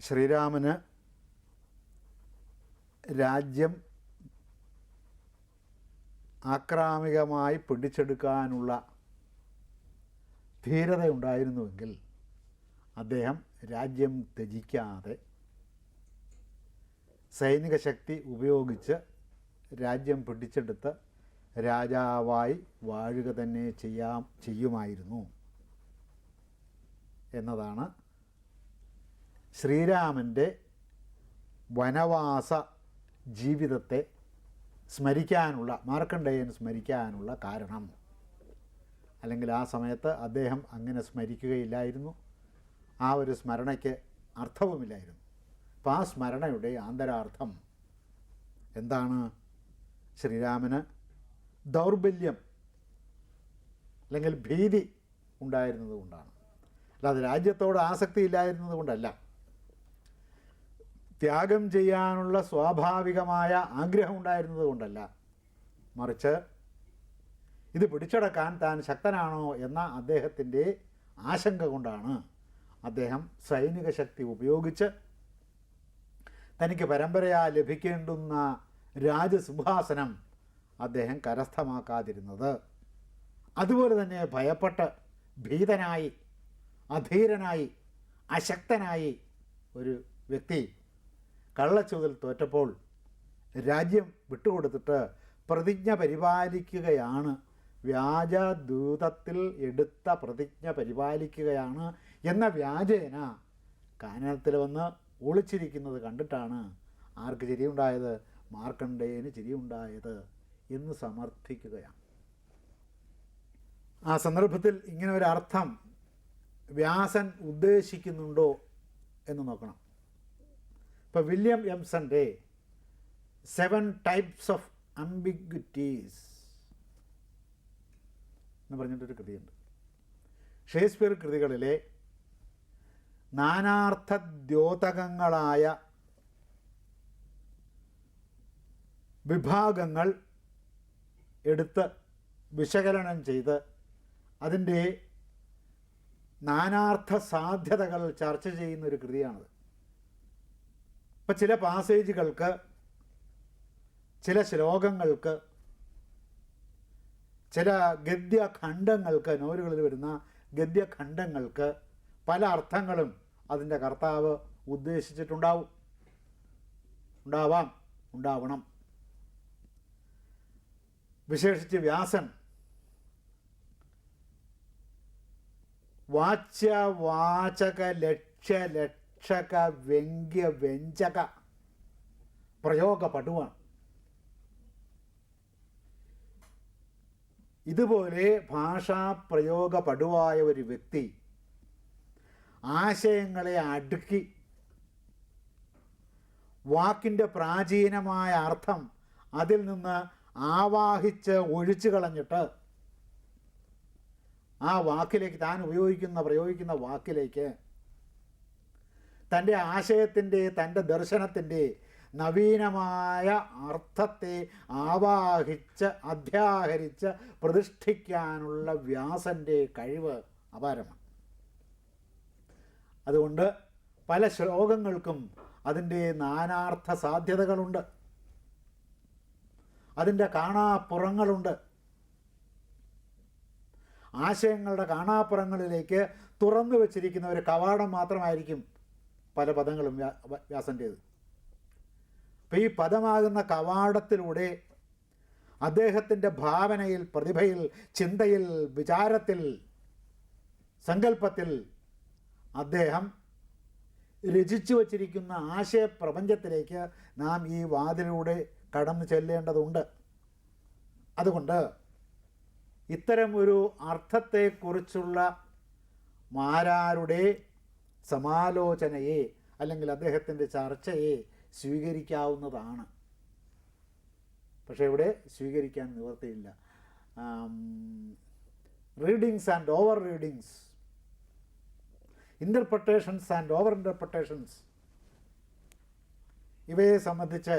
ശ്രീരാമന് രാജ്യം ആക്രാമികമായി പിടിച്ചെടുക്കാനുള്ള ധീരതയുണ്ടായിരുന്നുവെങ്കിൽ അദ്ദേഹം രാജ്യം ത്യജിക്കാതെ സൈനിക ശക്തി ഉപയോഗിച്ച് രാജ്യം പിടിച്ചെടുത്ത് രാജാവായി വാഴുക തന്നെ ചെയ്യാം ചെയ്യുമായിരുന്നു എന്നതാണ് ശ്രീരാമന്റെ വനവാസ ജീവിതത്തെ സ്മരിക്കാനുള്ള മാർക്കണ്ഡേയൻ സ്മരിക്കാനുള്ള കാരണം. അല്ലെങ്കിൽ ആ സമയത്ത് അദ്ദേഹം അങ്ങനെ സ്മരിക്കുകയില്ലായിരുന്നു. ആ ഒരു സ്മരണയ്ക്ക് അർത്ഥവുമില്ലായിരുന്നു. അപ്പോൾ ആ സ്മരണയുടെ ആന്തരാർത്ഥം എന്താണ്? ശ്രീരാമന് ദൗർബല്യം അല്ലെങ്കിൽ ഭീതി ഉണ്ടായിരുന്നത് കൊണ്ടാണ്. അല്ലാതെ രാജ്യത്തോട് ആസക്തി ഇല്ലായിരുന്നത് കൊണ്ടല്ല. ത്യാഗം ചെയ്യാനുള്ള സ്വാഭാവികമായ ആഗ്രഹം ഉണ്ടായിരുന്നത് കൊണ്ടല്ല. മറിച്ച് ഇത് പിടിച്ചടക്കാൻ താൻ ശക്തനാണോ എന്ന അദ്ദേഹത്തിന്റെ ആശങ്ക കൊണ്ടാണ് അദ്ദേഹം സൈനിക ശക്തി ഉപയോഗിച്ച് തനിക്ക് പരമ്പരയാ ലഭിക്കേണ്ടുന്ന രാജസിംഹാസനം അദ്ദേഹം കരസ്ഥമാക്കാതിരുന്നത്. അതുപോലെ തന്നെ ഭയപ്പെട്ട് ഭീതനായി അധീരനായി അശക്തനായി ഒരു വ്യക്തി കള്ളച്ചുതിൽ തോറ്റപ്പോൾ രാജ്യം വിട്ടുകൊടുത്തിട്ട് പ്രതിജ്ഞ പരിപാലിക്കുകയാണ്. വ്യാജദൂതത്തിൽ എടുത്ത പ്രതിജ്ഞ പരിപാലിക്കുകയാണ് എന്ന വ്യാജേന കാനനത്തിൽ വന്ന് ഒളിച്ചിരിക്കുന്നത് കണ്ടിട്ടാണ് ആർക്ക് ചിരിയുണ്ടായത്? മാർക്കണ്ഡേയന് ചിരിയുണ്ടായത് എന്ന് സമർത്ഥിക്കുകയാണ്. ആ സന്ദർഭത്തിൽ ഇങ്ങനെ ഒരർത്ഥം വ്യാസൻ ഉദ്ദേശിക്കുന്നുണ്ടോ എന്ന് നോക്കണം. ഇപ്പോൾ വില്യം എംസന്റെ സെവൻ ടൈപ്സ് ഓഫ് അംബിഗ്വിറ്റീസ് എന്ന് പറഞ്ഞിട്ടൊരു കൃതിയുണ്ട്. ഷേക്സ്പിയർ കൃതികളിലെ നാനാർത്ഥ ദ്യോതകങ്ങളായ വിഭാഗങ്ങൾ എടുത്ത് വിശകലനം ചെയ്ത് അതിന്റെ നാനാർത്ഥ സാധ്യതകൾ ചർച്ച ചെയ്യുന്ന ഒരു കൃതിയാണത്. ഇപ്പം ചില പാസേജുകൾക്ക് ചില ശ്ലോകങ്ങൾക്ക് ചില ഗദ്യഖണ്ഡങ്ങൾക്ക് നോവലുകളിൽ വരുന്ന ഗദ്യഖണ്ഡങ്ങൾക്ക് പല അർത്ഥങ്ങളും അതിന്റെ കർത്താവ് ഉദ്ദേശിച്ചിട്ടുണ്ടാവും. ഉണ്ടാവാം ഉണ്ടാവണം. വിശേഷിച്ച് വ്യാസൻ വാച്യ വാചക ലക്ഷ്യ ലക്ഷക വ്യംഗ്യ വ്യഞ്ജക പ്രയോഗ പടുവാണ് ഇതുപോലെ ഭാഷാ പടുവായ ഒരു വ്യക്തി ആശയങ്ങളെ അടുക്കി വാക്കിന്റെ പ്രാചീനമായ അർത്ഥം അതിൽ നിന്ന് ആവാഹിച്ച് ഒഴിച്ചു കളഞ്ഞിട്ട് ആ വാക്കിലേക്ക് താൻ ഉപയോഗിക്കുന്ന പ്രയോഗിക്കുന്ന വാക്കിലേക്ക് തന്റെ ആശയത്തിന്റെ തന്റെ ദർശനത്തിന്റെ നവീനമായ അർത്ഥത്തെ ആവാഹിച്ച് അധ്യാഹരിച്ച് പ്രതിഷ്ഠിക്കാനുള്ള വ്യാസന്റെ കഴിവ് അപാരമാണ്. അതുകൊണ്ട് പല ശ്ലോകങ്ങൾക്കും അതിന്റെ നാനാർത്ഥ സാധ്യതകളുണ്ട്. അതിന്റെ കാണാപ്പുറങ്ങളുണ്ട്. ആശയങ്ങളുടെ കാണാപ്പുറങ്ങളിലേക്ക് തുറന്നു വച്ചിരിക്കുന്ന ഒരു കവാടം മാത്രമായിരിക്കും പല പദങ്ങളും വ്യാ വ്യാസന്റേത് അപ്പം ഈ പദമാകുന്ന കവാടത്തിലൂടെ അദ്ദേഹത്തിന്റെ ഭാവനയിൽ പ്രതിഭയിൽ ചിന്തയിൽ വിചാരത്തിൽ സങ്കല്പത്തിൽ അദ്ദേഹം രചിച്ചു വച്ചിരിക്കുന്ന ആശയപ്രപഞ്ചത്തിലേക്ക് നാം ഈ വാതിലൂടെ കടന്നു ചെല്ലേണ്ടതുണ്ട്. അതുകൊണ്ട് ഇത്തരം ഒരു അർത്ഥത്തെക്കുറിച്ചുള്ള മാരാരുടെ സമാലോചനയെ അല്ലെങ്കിൽ അദ്ദേഹത്തിന്റെ ചർച്ചയെ സ്വീകരിക്കാവുന്നതാണ്. പക്ഷേ ഇവിടെ സ്വീകരിക്കാൻ നിവർത്തിയില്ല. Readings and over readings interpretations and over interpretations ഇവയെ സംബന്ധിച്ച്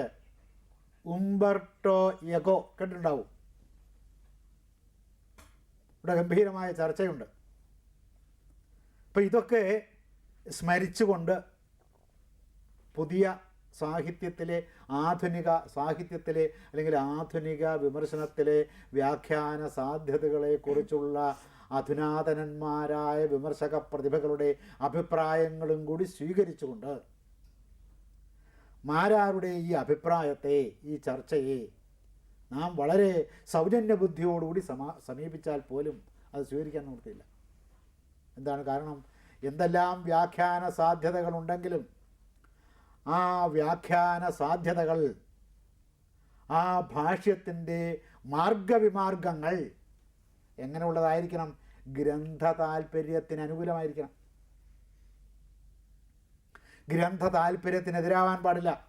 ഉംബർട്ടോ യഗോ കേട്ടിട്ടുണ്ടാവും ഇവിടെ ഗംഭീരമായ ചർച്ചയുണ്ട്. അപ്പോൾ ഇതൊക്കെ സ്മരിച്ചുകൊണ്ട് പുതിയ സാഹിത്യത്തിലെ ആധുനിക സാഹിത്യത്തിലെ അല്ലെങ്കിൽ ആധുനിക വിമർശനത്തിലെ വ്യാഖ്യാന സാധ്യതകളെക്കുറിച്ചുള്ള അധുനാതനന്മാരായ വിമർശക പ്രതിഭകളുടെ അഭിപ്രായങ്ങളും കൂടി സ്വീകരിച്ചുകൊണ്ട് മാരാരുടെ ഈ അഭിപ്രായത്തെ ഈ ചർച്ചയെ നാം വളരെ സൗജന്യ ബുദ്ധിയോടുകൂടി സമാ സമീപിച്ചാൽ പോലും അത് സ്വീകരിക്കാൻ നിവൃത്തിയില്ല എന്താണ് കാരണം? എന്തെല്ലാം വ്യാഖ്യാന സാധ്യതകളുണ്ടെങ്കിലും ആ വ്യാഖ്യാന സാധ്യതകൾ ആ ഭാഷ്യത്തിന്റെ മാർഗവിമാർഗങ്ങൾ എങ്ങനെയുള്ളതായിരിക്കണം? ഗ്രന്ഥ താല്പര്യത്തിന് അനുകൂലമായിരിക്കണം ഗ്രന്ഥ താല്പര്യത്തിനെതിരാവാൻ പാടില്ല.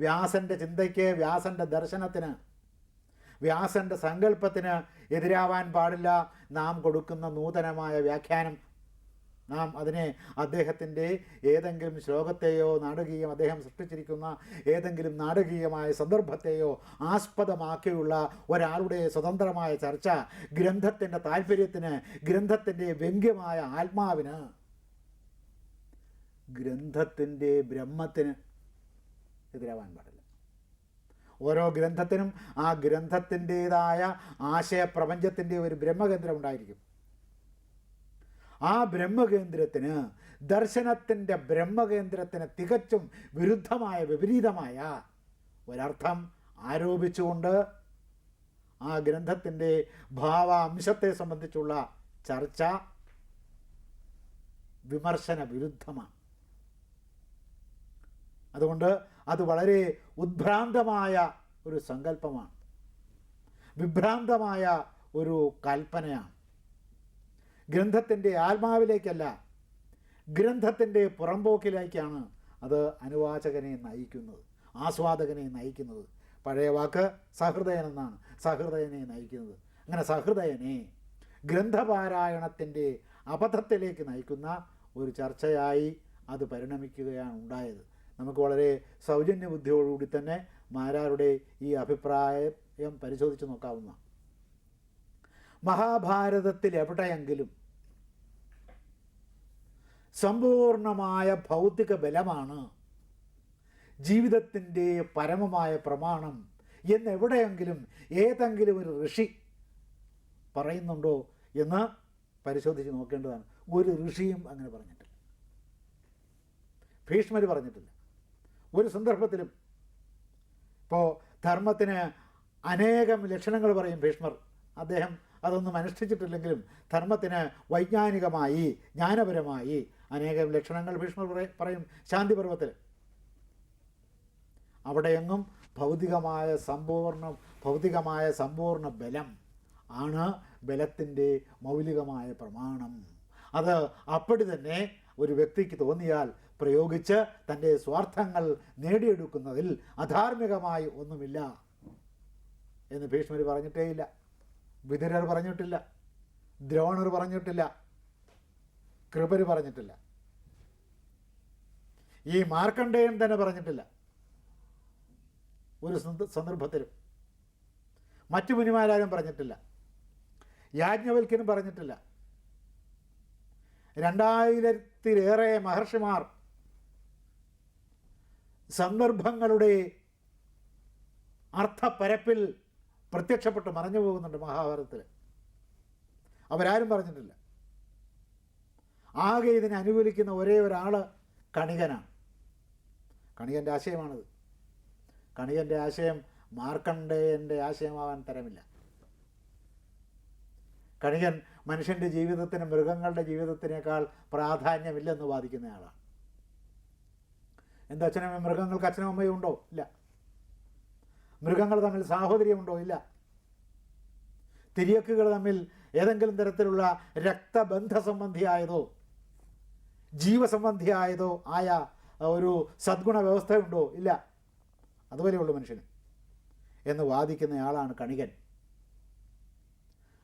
വ്യാസന്റെ ചിന്തയ്ക്ക് വ്യാസന്റെ ദർശനത്തിന് വ്യാസന്റെ സങ്കല്പത്തിന് എതിരാവാൻ പാടില്ല. നാം കൊടുക്കുന്ന നൂതനമായ വ്യാഖ്യാനം നാം അതിനെ അദ്ദേഹത്തിന്റെ ഏതെങ്കിലും ശ്ലോകത്തെയോ നാടകീയം അദ്ദേഹം സൃഷ്ടിച്ചിരിക്കുന്ന ഏതെങ്കിലും നാടകീയമായ സന്ദർഭത്തെയോ ആസ്പദമാക്കിയുള്ള ഒരാളുടെ സ്വതന്ത്രമായ ചർച്ച ഗ്രന്ഥത്തിന്റെ താല്പര്യത്തിന് ഗ്രന്ഥത്തിന്റെ വ്യംഗ്യമായ ആത്മാവിന് ഗ്രന്ഥത്തിന്റെ ബ്രഹ്മത്തിന് എതിരാവാൻ പാടില്ല. ഓരോ ഗ്രന്ഥത്തിനും ആ ഗ്രന്ഥത്തിന്റേതായ ആശയപ്രപഞ്ചത്തിന്റെ ഒരു ബ്രഹ്മകേന്ദ്രം ഉണ്ടായിരിക്കും. ആ ബ്രഹ്മകേന്ദ്രത്തിന് ദർശനത്തിന്റെ ബ്രഹ്മകേന്ദ്രത്തിന് തികച്ചും വിരുദ്ധമായ വിപരീതമായ ഒരർത്ഥം ആരോപിച്ചുകൊണ്ട് ആ ഗ്രന്ഥത്തിന്റെ ഭാവാംശത്തെ സംബന്ധിച്ചുള്ള ചർച്ച വിമർശന വിരുദ്ധമാണ് അതുകൊണ്ട് അത് വളരെ ഉദ്ഭ്രാന്തമായ ഒരു സങ്കല്പമാണ്. വിഭ്രാന്തമായ ഒരു കൽപ്പനയാണ്. ഗ്രന്ഥത്തിന്റെ ആത്മാവിലേക്കല്ല ഗ്രന്ഥത്തിന്റെ പുറമ്പോക്കിലേക്കാണ് അത് അനുവാചകനെ നയിക്കുന്നത് ആസ്വാദകനെ നയിക്കുന്നത്. പഴയ വാക്ക് സഹൃദയൻ എന്നാണ് സഹൃദയനെ നയിക്കുന്നത്. അങ്ങനെ സഹൃദയനെ ഗ്രന്ഥപാരായണത്തിന്റെ അബദ്ധത്തിലേക്ക് നയിക്കുന്ന ഒരു ചർച്ചയായി അത് പരിണമിക്കുകയാണ് ഉണ്ടായത്. നമുക്ക് വളരെ സൗജന്യ ബുദ്ധിയോടുകൂടി തന്നെ മാരാരുടെ ഈ അഭിപ്രായം പരിശോധിച്ച് നോക്കാവുന്ന മഹാഭാരതത്തിൽ എവിടെയെങ്കിലും സമ്പൂർണമായ ഭൗതിക ബലമാണ്. ജീവിതത്തിന്റെ പരമമായ പ്രമാണം എന്നെവിടെയെങ്കിലും ഏതെങ്കിലും ഒരു ഋഷി പറയുന്നുണ്ടോ എന്ന് പരിശോധിച്ച് നോക്കേണ്ടതാണ്. ഒരു ഋഷിയും അങ്ങനെ പറഞ്ഞിട്ടില്ല. ഭീഷ്മർ പറഞ്ഞിട്ടില്ല. ഒരു സന്ദർഭത്തിലും ഇപ്പോൾ ധർമ്മത്തിന് അനേകം ലക്ഷണങ്ങൾ പറയും ഭീഷ്മർ. അദ്ദേഹം അതൊന്നും അനുഷ്ഠിച്ചിട്ടില്ലെങ്കിലും ധർമ്മത്തിന് വൈജ്ഞാനികമായി ജ്ഞാനപരമായി അനേകം ലക്ഷണങ്ങൾ ഭീഷ്മർ പറയും ശാന്തി പർവത്തിൽ അവിടെയെങ്ങും ഭൗതികമായ സമ്പൂർണ ഭൗതികമായ സമ്പൂർണ ബലം ആണ് ബലത്തിന്റെ മൗലികമായ പ്രമാണം. അത് അപ്പടി തന്നെ ഒരു വ്യക്തിക്ക് തോന്നിയാൽ പ്രയോഗിച്ച് തന്റെ സ്വാർത്ഥങ്ങൾ നേടിയെടുക്കുന്നതിൽ അധാർമികമായി ഒന്നുമില്ല എന്ന് ഭീഷ്മർ പറഞ്ഞിട്ടേയില്ല. വിതുരർ പറഞ്ഞിട്ടില്ല ദ്രോണർ പറഞ്ഞിട്ടില്ല കൃപര് പറഞ്ഞിട്ടില്ല. ഈ മാർക്കണ്ഡേയൻ തന്നെ പറഞ്ഞിട്ടില്ല. ഒരു സന്ദ- സന്ദർഭത്തിലും. മറ്റു മുനിമാരാരും പറഞ്ഞിട്ടില്ല. യാജ്ഞവൽക്കനും പറഞ്ഞിട്ടില്ല. രണ്ടായിരത്തിലേറെ മഹർഷിമാർ സന്ദർഭങ്ങളുടെ അർത്ഥപരപ്പിൽ പ്രത്യക്ഷപ്പെട്ട് മറഞ്ഞു പോകുന്നുണ്ട് മഹാഭാരതത്തിൽ അവരാരും പറഞ്ഞിട്ടില്ല. ആകെ ഇതിനെ അനുകൂലിക്കുന്ന ഒരേ ഒരാൾ കണികനാണ്. കണികന്റെ ആശയമാണത്. കണികന്റെ ആശയം മാർക്കണ്ഡേയന്റെ ആശയമാവാൻ തരമില്ല. കണികൻ മനുഷ്യന്റെ ജീവിതത്തിന് മൃഗങ്ങളുടെ ജീവിതത്തിനേക്കാൾ പ്രാധാന്യമില്ലെന്ന് വാദിക്കുന്നയാളാണ് എന്താ അച്ഛനമ്മ മൃഗങ്ങൾക്ക് അച്ഛനും അമ്മയും ഉണ്ടോ? ഇല്ല. മൃഗങ്ങൾ തമ്മിൽ സാഹോദര്യമുണ്ടോ? ഇല്ല. തിരിയക്കുകൾ തമ്മിൽ ഏതെങ്കിലും തരത്തിലുള്ള രക്തബന്ധ സംബന്ധിയായതോ ജീവസംബന്ധിയായതോ ആയ ഒരു സദ്ഗുണ വ്യവസ്ഥയുണ്ടോ? ഇല്ല. അതുപോലെയുള്ളൂ മനുഷ്യന്. എന്ന് വാദിക്കുന്നയാളാണ് കണികൻ.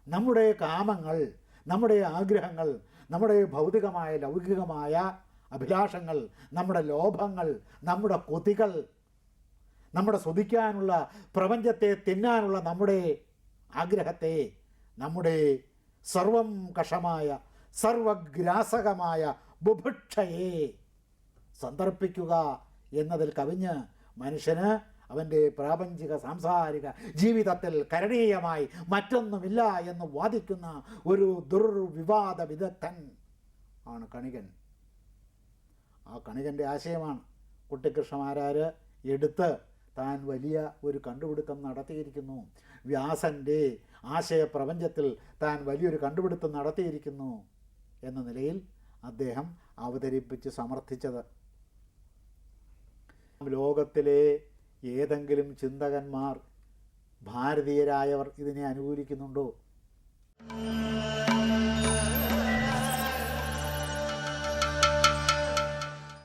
നമ്മുടെ കാമങ്ങൾ നമ്മുടെ ആഗ്രഹങ്ങൾ നമ്മുടെ ഭൗതികമായ ലൗകികമായ അഭിലാഷങ്ങൾ നമ്മുടെ ലോഭങ്ങൾ നമ്മുടെ കൊതികൾ നമ്മുടെ സ്തുതിക്കാനുള്ള പ്രപഞ്ചത്തെ തിന്നാനുള്ള നമ്മുടെ ആഗ്രഹത്തെ നമ്മുടെ സർവം കഷമായ സർവഗ്രാസകമായ ബുഭക്ഷയെ സന്ദർഭിക്കുക എന്നതിൽ കവിഞ്ഞ് മനുഷ്യന് അവന്റെ പ്രാപഞ്ചിക സാംസാരിക ജീവിതത്തിൽ കരണീയമായി മറ്റൊന്നുമില്ല എന്ന് വാദിക്കുന്ന ഒരു ദുർവിവാദ വിദഗ്ധൻ ആണ് കണികൻ. ആ കണികന്റെ ആശയമാണ് കുട്ടിക്കൃഷ്ണമാരാര് എടുത്ത് താൻ വലിയ ഒരു കണ്ടുപിടുത്തം നടത്തിയിരിക്കുന്നു. വ്യാസന്റെ ആശയപ്രപഞ്ചത്തിൽ താൻ വലിയൊരു കണ്ടുപിടുത്തം നടത്തിയിരിക്കുന്നു എന്ന നിലയിൽ അദ്ദേഹം അവതരിപ്പിച്ച് സമർത്ഥിച്ചത്. ലോകത്തിലെ ഏതെങ്കിലും ചിന്തകന്മാർ ഭാരതീയരായവർ ഇതിനെ അനുകൂലിക്കുന്നുണ്ടോ?